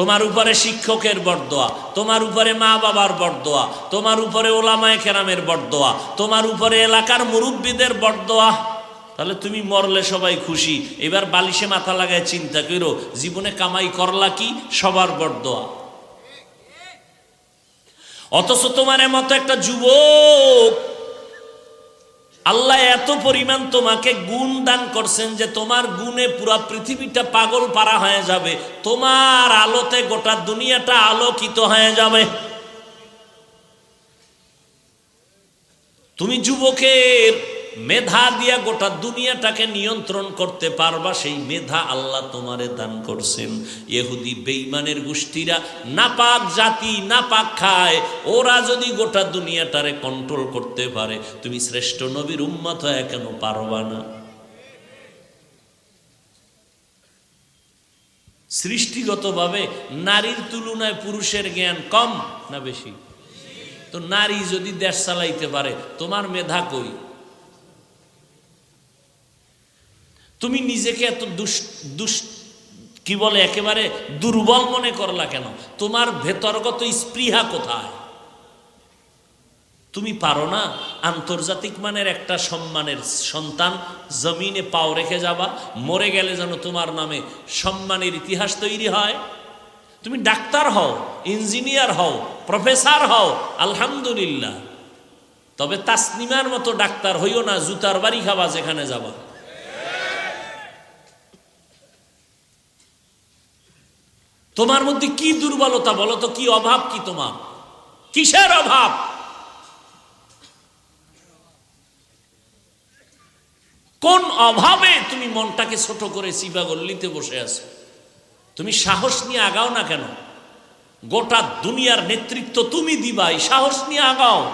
তোমার উপরে শিক্ষকের বরদোয়া, তোমার উপরে মা বাবার বরদোয়া, তোমার উপরে ওলামায় কেরামের বরদোয়া, তোমার উপরে এলাকার মুরব্বীদের বরদোয়া। তাহলে তুমি মরলে সবাই খুশি। এবার বালিশে মাথা লাগায় চিন্তা করো, জীবনে কামাই করলা কি? সবার বরদোয়া। অথচ তোমার মতো একটা যুবক আল্লাহ এত পরিমাণ তোমাকে গুণ দান করছেন যে তোমার গুণে পুরা পৃথিবীটা পাগল পারা হয়ে যাবে। তোমার আলোতে গোটা দুনিয়াটা আলোকিত হয়ে যাবে। তুমি যুবকের মেধা দিয়া গোটা দুনিয়াটাকে নিয়ন্ত্রণ করতে পারবা, সেই মেধা আল্লাহ তোমারে দান করছেন। ইহুদি বেইমানের গোষ্ঠীরা নাপাক জাতি নাপাক খায়, ওরা যদি গোটা দুনিয়াটারে কন্ট্রোল করতে পারে, তুমি শ্রেষ্ঠ নবীর উম্মত হয়ে কেন পারবা না? সৃষ্টিগতভাবে নারীর তুলনায় পুরুষের জ্ঞান কম না বেশি? তো নারী যদি দেশ চালাইতে পারে, তোমার মেধা কই? তুমি নিজেকে এত দুষ দুষ, কি বলে একেবারে দুর্বল মনে করলা কেন? তোমার ভেতরগত স্পৃহা কোথায়? তুমি পারো না আন্তর্জাতিক মানের একটা সম্মানের সন্তান জমিনে পাও রেখে যাবা মরে গেলে যেন তোমার নামে সম্মানের ইতিহাস তৈরি হয়। তুমি ডাক্তার হও, ইঞ্জিনিয়ার হও, প্রফেসর হও, আলহামদুলিল্লাহ। তবে তাসনিমার মতো ডাক্তার হইও না, জুতার বাড়ি খাবা যেখানে যাবা। তোমার মধ্যে কি দুর্বলতা বলো তো, কি অভাব কি তোমার? কিসের অভাব? কোন অভাবে তুমি মনটাকে ছোট করে সিবা গল্লিতে বসে আছো? তুমি সাহস নিয়ে আগাও না কেন? গোটা দুনিয়ার নেতৃত্ব তুমি দিবাই, সাহস নিয়ে আগাও।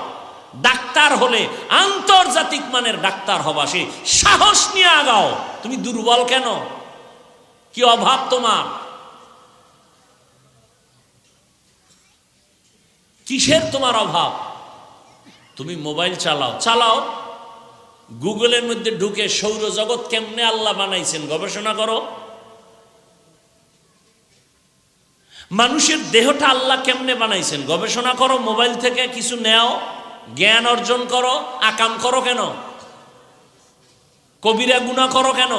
ডাক্তার হলে আন্তর্জাতিক মানের ডাক্তার হবা সে। সাহস নিয়ে আগাও। তুমি দুর্বল কেন? কি অভাব তোমার? কিসের তোমার অভাব? তুমি মোবাইল চালাও। চালাও। গুগলের মধ্যে ঢুকে সৌরজগৎ কেমনে আল্লাহ বানাইছেন গবেষণা করো। মানুষের দেহটা আল্লাহ কেমনে বানাইছেন গবেষণা করো, মোবাইল থেকে কিছু নেও, জ্ঞান অর্জন করো, আকাম করো কেন? কবিরা গুণা করো কেন?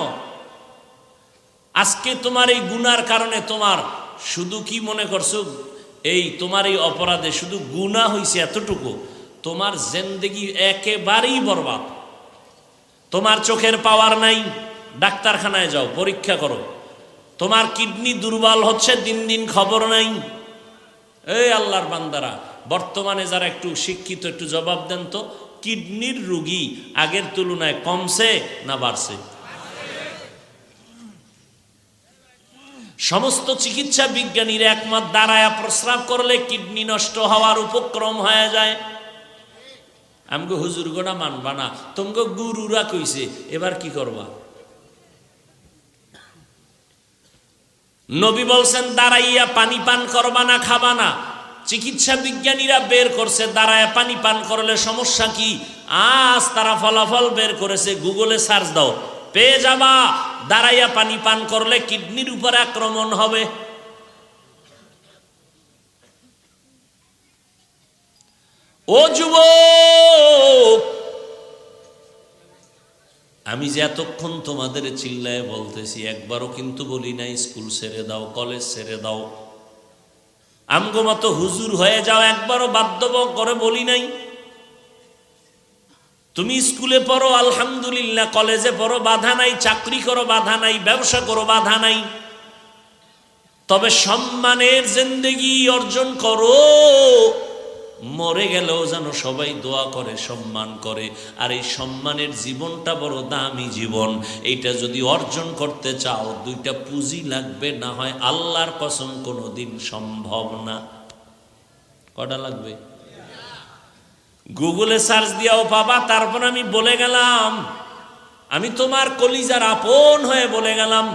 আজকে তোমার এই গুনার কারণে তোমার শুধু কি মনে করছ? এই তোমার এই অপরাধে শুধু গুণা হয়েছে এতটুকু, তোমার জেন্দেগি একেবারেই বরবাদ। তোমার চোখের পাওয়ার নাই, ডাক্তারখানায় যাও, পরীক্ষা করো। তোমার কিডনি দুর্বল হচ্ছে, দিন দিন খবর নাই। এই আল্লাহর বান্দারা, বর্তমানে যারা একটু শিক্ষিত, একটু জবাব দেন তো, কিডনির রুগী আগের তুলনায় কমছে না বাড়ছে? সমস্ত চিকিৎসা বিজ্ঞানীর একমত, দাঁড়ায় প্রস্রাব করলে কিডনি নষ্ট হওয়ার উপক্রম হয়ে যায়। আমগো হুজুর গোনা মানবা না। তোমাকে গুরুরা কইছে, এবার কি করবা? নবী বলছেন, দাঁড়াইয়া পানি পান করবা না, খাবা না। চিকিৎসা বিজ্ঞানীরা বের করছে, দাঁড়ায় পানি পান করলে সমস্যা কি? আজ তারা ফলাফল বের করেছে, গুগলে সার্চ দাও। পেয়ে যাবা, দাঁড়াইয়া পানি পান করলে কিডনির উপরে আক্রমণ হবে। ও যুব আমি যে এতক্ষণ তোমাদের চিল্লায় বলতেছি, একবারও কিন্তু বলি নাই, স্কুল ছেড়ে দাও, কলেজ ছেড়ে দাও। আমগো মতো হুজুর হয়ে যাও, একবারও বাধ্য করে বলি নাই। তুমি স্কুলে পড়ো, আলহামদুলিল্লাহ। কলেজে পড়ো, বাধা নাই। চাকরি করো, বাধা নাই। ব্যবসা করো, বাধা নাই। তবে সম্মানের জিন্দেগি অর্জন করো। মরে গেলেও যেন সবাই দোয়া করে, সম্মান করে। আর এই সম্মানের জীবনটা বড় দামি জীবন। এইটা যদি অর্জন করতে চাও, দুইটা পুঁজি লাগবে। না হয় আল্লাহর কসম কোনো দিন সম্ভব না। কটা লাগবে? গুগলে সার্চ দিয়াও পাবা তারপর আমি বলে গেলাম, আমি তোমার কলিজার আপন হয়ে বলে গেলাম।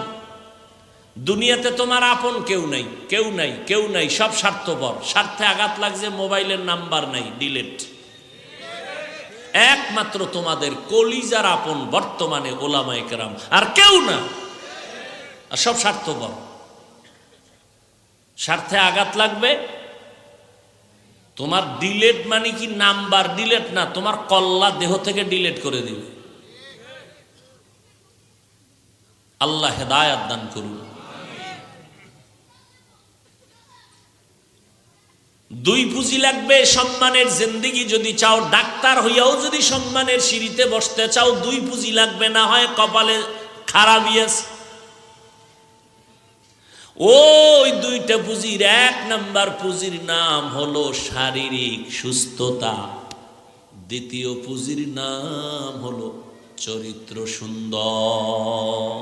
দুনিয়াতে তোমার আপন কেউ নাই কেউ নাই কেউ নাই, সব স্বার্থপর। স্বার্থে আঘাত লাগছে, মোবাইলের নাম্বার নাই ডিলেট একমাত্র তোমাদের কলিজার আপন বর্তমানে ওলামায় কেরাম আর কেউ না। আর সব স্বার্থপর। স্বার্থে আঘাত লাগবে তোমার ডিলেট মানে কি নাম্বার ডিলেট না? তোমার কল্লা দেহ থেকে ডিলেট করে দিবে। আল্লাহ হেদায়াত দান করুন। দুই পুঁজি লাগবে, সম্মানের জিন্দিগি যদি চাও, ডাক্তার হইয়াও যদি সম্মানের সিঁড়িতে বসতে চাও, দুই পুঁজি লাগবে, না হয় কপালে খারাপ ইয়েস। ওই দুইটা পুঁজির এক নাম্বার পুঁজির নাম হলো শারীরিক সুস্থতা। দ্বিতীয় পুঁজির নাম হলো চরিত্র সুন্দর।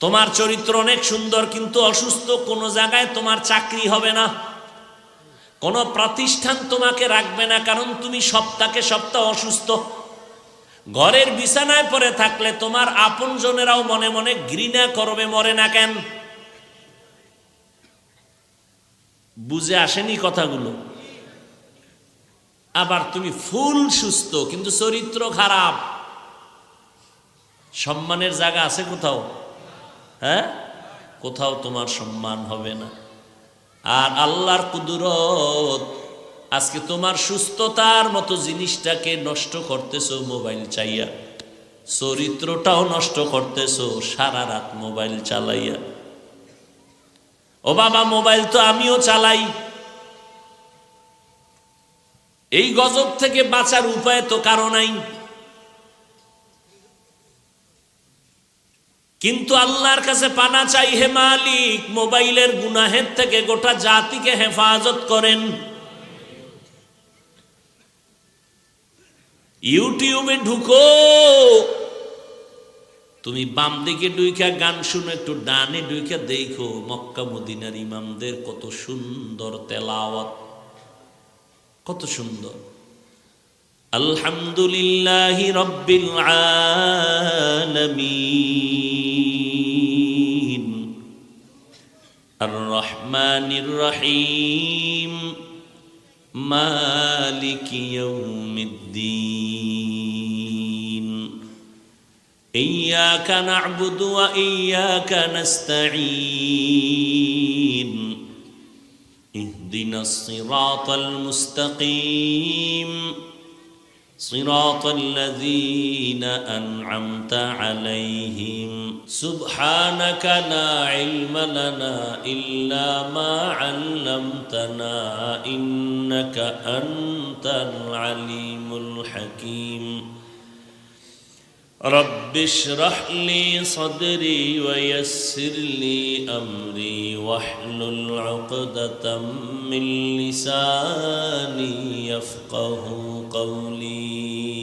তোমার চরিত্র অনেক সুন্দর, কিন্তু অসুস্থ কোনো জায়গায় তোমার চাকরি হবে না। কোনো প্রতিষ্ঠান তোমাকে রাখবে না, কারণ তুমি সপ্তাহে সপ্তাহ অসুস্থ। ঘরের বিছানায় পরে থাকলে তোমার আপনজনেরাও মনে মনে ঘৃণা করবে, মরে না কেন? বুঝে আসেনি কথাগুলো? আবার তুমি ফুল সুস্থ, কিন্তু চরিত্র খারাপ। সম্মানের জায়গা আছে কোথাও? হ্যাঁ? কোথাও তোমার সম্মান হবে না। আর আল্লাহর কুদরত আজকে তোমার সুস্থতার মতো জিনিসটাকে নষ্ট করতেছো মোবাইল চাইয়া। চরিত্রটাও নষ্ট করতেছো সারা রাত মোবাইল চালাইয়া। ও বাবা, মোবাইল তো আমিও চালাই। এই গজব থেকে বাঁচার উপায় তো কারও নাই। কিন্তু আল্লাহর কাছে পানা চাই হে মালিক, মোবাইলের গুনাহের থেকে গোটা জাতিকে হেফাজত করেন। ইউটিউবে ঢুকো। তুমি বাম দিকে ডুইখা গান শুনো, একটু ডানে ডুইখা দেখো মক্কা মদিনার ইমামদের কত সুন্দর তেলাওয়াত। কত সুন্দর। আলহামদুলিল্লাহি রব্বিল আলামিন। আর রহমানির রহিম। মালিক ইয়াউমিদ্দিন। إياك نعبد وإياك نستعين. اهدنا الصراط المستقيم. صراط الذين أنعمت عليهم. سبحانك لا علم لنا إلا ما علمتنا. إنك أنت العليم الحكيم. رب اشرح لي صدري ويسر لي أمري واحلل عقدة من لساني يفقه قولي.